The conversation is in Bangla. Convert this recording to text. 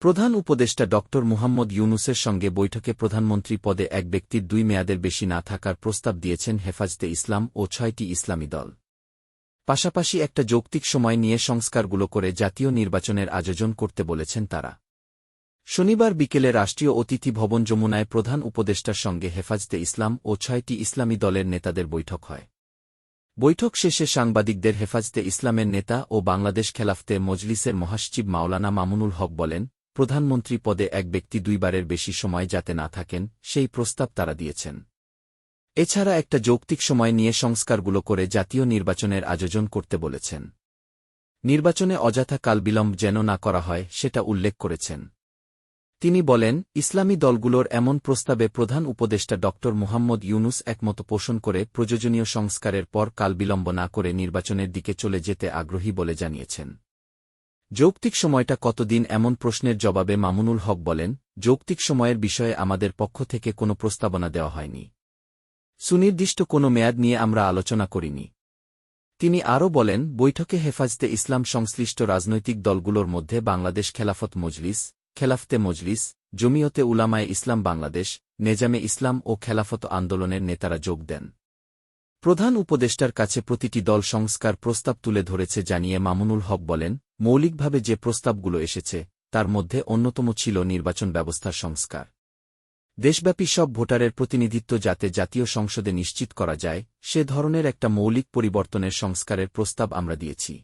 প্রধান উপদেষ্টা ড. মুহাম্মদ ইউনুসের সঙ্গে বৈঠকে প্রধানমন্ত্রী পদে এক ব্যক্তির দুই মেয়াদের বেশি না থাকার প্রস্তাব দিয়েছেন হেফাজতে ইসলাম ও ছয়টি ইসলামী দল। পাশাপাশি একটা যৌক্তিক সময় নিয়ে সংস্কারগুলো করে জাতীয় নির্বাচনের আয়োজন করতে বলেছেন তারা। শনিবার বিকেলে রাষ্ট্রীয় অতিথি ভবন যমুনায় প্রধান উপদেষ্টার সঙ্গে হেফাজতে ইসলাম ও ছয়টি ইসলামী দলের নেতাদের বৈঠক হয়। বৈঠক শেষে সাংবাদিকদের হেফাজতে ইসলামের নেতা ও বাংলাদেশ খেলাফতে মজলিসের মহাসচিব মাওলানা মামুনুল হক বলেন প্রধানমন্ত্রী পদে এক ব্যক্তি দুইবারের বেশি সময় যাতে না থাকেন, সেই প্রস্তাব তারা দিয়েছেন। এছাড়া একটা যৌক্তিক সময় নিয়ে সংস্কারগুলো করে জাতীয় নির্বাচনের আয়োজন করতে বলেছেন। নির্বাচনে অযথা কালবিলম্ব যেন না করা হয়, সেটা উল্লেখ করেছেন। তিনি বলেন, ইসলামী দলগুলোর এমন প্রস্তাবে প্রধান উপদেষ্টা ড. মুহাম্মদ ইউনুস একমত পোষণ করে প্রয়োজনীয় সংস্কারের পর কালবিলম্ব না করে নির্বাচনের দিকে চলে যেতে আগ্রহী বলে জানিয়েছেন। যৌক্তিক সময়টা কতদিন এমন প্রশ্নের জবাবে মামুনুল হক বলেন, যৌক্তিক সময়ের বিষয়ে আমাদের পক্ষ থেকে কোনো প্রস্তাবনা দেওয়া হয়নি। সুনির্দিষ্ট কোনো মেয়াদ নিয়ে আমরা আলোচনা করিনি। তিনি আরও বলেন, বৈঠকে হেফাজতে ইসলাম সংশ্লিষ্ট রাজনৈতিক দলগুলোর মধ্যে বাংলাদেশ খেলাফত মজলিস, খেলাফতে মজলিস, জমিয়তে উলামায়ে ইসলাম বাংলাদেশ, নেজামে ইসলাম ও খেলাফত আন্দোলনের নেতারা যোগ দেন। প্রধান উপদেষ্টার কাছে প্রতিটি দল সংস্কার প্রস্তাব তুলে ধরেছে জানিয়ে মামুনুল হক বলেন মৌলিকভাবে যে প্রস্তাবগুলো এসেছে, তার মধ্যে অন্যতম ছিল নির্বাচন ব্যবস্থার সংস্কার। দেশব্যাপী সব ভোটারের প্রতিনিধিত্ব যাতে জাতীয় সংসদে নিশ্চিত করা যায়, সে ধরনের একটা মৌলিক পরিবর্তনের সংস্কারের প্রস্তাব আমরা দিয়েছি।